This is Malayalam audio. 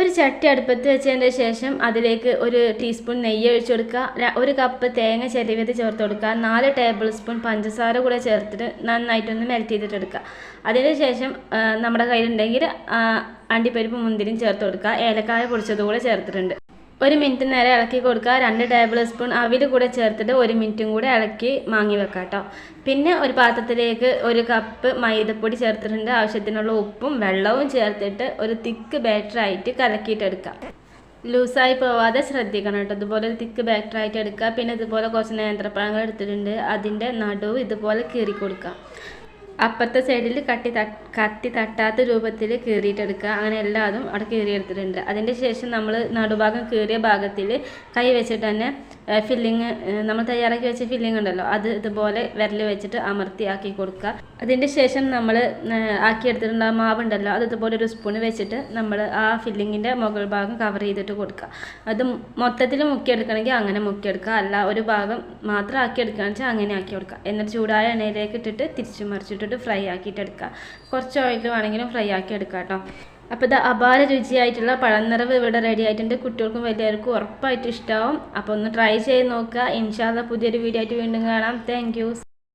ഒരു ചട്ടി അടുപ്പത്ത് വെച്ചതിന് ശേഷം അതിലേക്ക് ഒരു ടീസ്പൂൺ നെയ്യ് ഒഴിച്ചു കൊടുക്കുക. ഒരു കപ്പ് തേങ്ങ ചെരുവിയത് ചേർത്ത് കൊടുക്കുക. നാല് ടേബിൾ സ്പൂൺ പഞ്ചസാര കൂടെ ചേർത്തിട്ട് നന്നായിട്ടൊന്ന് മെൽറ്റ് ചെയ്തിട്ട് എടുക്കുക. അതിന് ശേഷം നമ്മുടെ കയ്യിലുണ്ടെങ്കിൽ അണ്ടിപ്പരിപ്പ് മുന്തിരിയും ചേർത്ത് കൊടുക്കുക. ഏലക്കായ പൊടിച്ചത് കൂടെ ചേർത്തിട്ടുണ്ട്. ഒരു മിനിറ്റ് നേരെ ഇളക്കി കൊടുക്കുക. രണ്ട് ടേബിൾ സ്പൂൺ അവിൽ കൂടെ ചേർത്തിട്ട് ഒരു മിനിറ്റും കൂടെ ഇളക്കി മാങ്ങി വെക്കാം കേട്ടോ. പിന്നെ ഒരു പാത്രത്തിലേക്ക് ഒരു കപ്പ് മൈദപ്പൊടി ചേർത്തിട്ടുണ്ട്. ആവശ്യത്തിനുള്ള ഉപ്പും വെള്ളവും ചേർത്തിട്ട് ഒരു തിക്ക് ബാറ്ററായിട്ട് കലക്കിയിട്ടെടുക്കാം ലൂസായി പോവാതെ ശ്രദ്ധിക്കണം കേട്ടോ. ഇതുപോലെ ഒരു തിക്ക് ബാറ്ററായിട്ട് എടുക്കുക. പിന്നെ ഇതുപോലെ കുറച്ച് നേന്ത്രപ്പഴങ്ങൾ എടുത്തിട്ടുണ്ട്. അതിന്റെ നടുവ് ഇതുപോലെ കീറി കൊടുക്കുക അപ്പുറത്തെ സൈഡിൽ കട്ടി കത്തി തട്ടാത്ത രൂപത്തിൽ കീറിയിട്ടെടുക്കുക. അങ്ങനെ എല്ലാതും അവിടെ കീറിയെടുത്തിട്ടുണ്ട്. അതിന്റെ ശേഷം നമ്മൾ നടുഭാഗം കീറിയ ഭാഗത്തിൽ കൈ വെച്ചിട്ട് തന്നെ ഫില്ലിങ് നമ്മൾ തയ്യാറാക്കി വെച്ച ഫില്ലിങ് ഉണ്ടല്ലോ അത് ഇതുപോലെ വിരൽ വെച്ചിട്ട് അമർത്തി ആക്കി കൊടുക്കുക. അതിന്റെ ശേഷം നമ്മൾ ആക്കിയെടുത്തിട്ടുള്ള മാവുണ്ടല്ലോ അത് ഇതുപോലെ ഒരു സ്പൂൺ വെച്ചിട്ട് നമ്മൾ ആ ഫില്ലിങ്ങിന്റെ മുകൾ ഭാഗം കവർ ചെയ്തിട്ട് കൊടുക്കുക. അത് മൊത്തത്തിൽ മുക്കിയെടുക്കണമെങ്കിൽ അങ്ങനെ മുക്കിയെടുക്കുക. അല്ല ഒരു ഭാഗം മാത്രം ആക്കിയെടുക്കുകയാണെന്ന് വെച്ചാൽ അങ്ങനെ ആക്കി കൊടുക്കുക. എന്നിട്ട് ചൂടായ എണ്ണയിലേക്ക് ഇട്ടിട്ട് തിരിച്ചു മറിച്ചിട്ടിട്ട് ഫ്രൈ ആക്കിയിട്ട് എടുക്കുക കുറച്ച് ഓയിൽ വേണമെങ്കിലും ഫ്രൈ ആക്കി എടുക്കുക കേട്ടോ അപ്പോൾ ഇത് അപാര രുചിയായിട്ടുള്ള പഴനിറവ് ഇവിടെ റെഡി ആയിട്ടുണ്ട്. കുട്ടികൾക്കും വലിയവർക്കും ഉറപ്പായിട്ടും ഇഷ്ടമാവും അപ്പോൾ ഒന്ന് ട്രൈ ചെയ്ത് നോക്കുക. ഇൻഷാല്ല പുതിയൊരു വീഡിയോ ആയിട്ട് വീണ്ടും കാണാം. താങ്ക്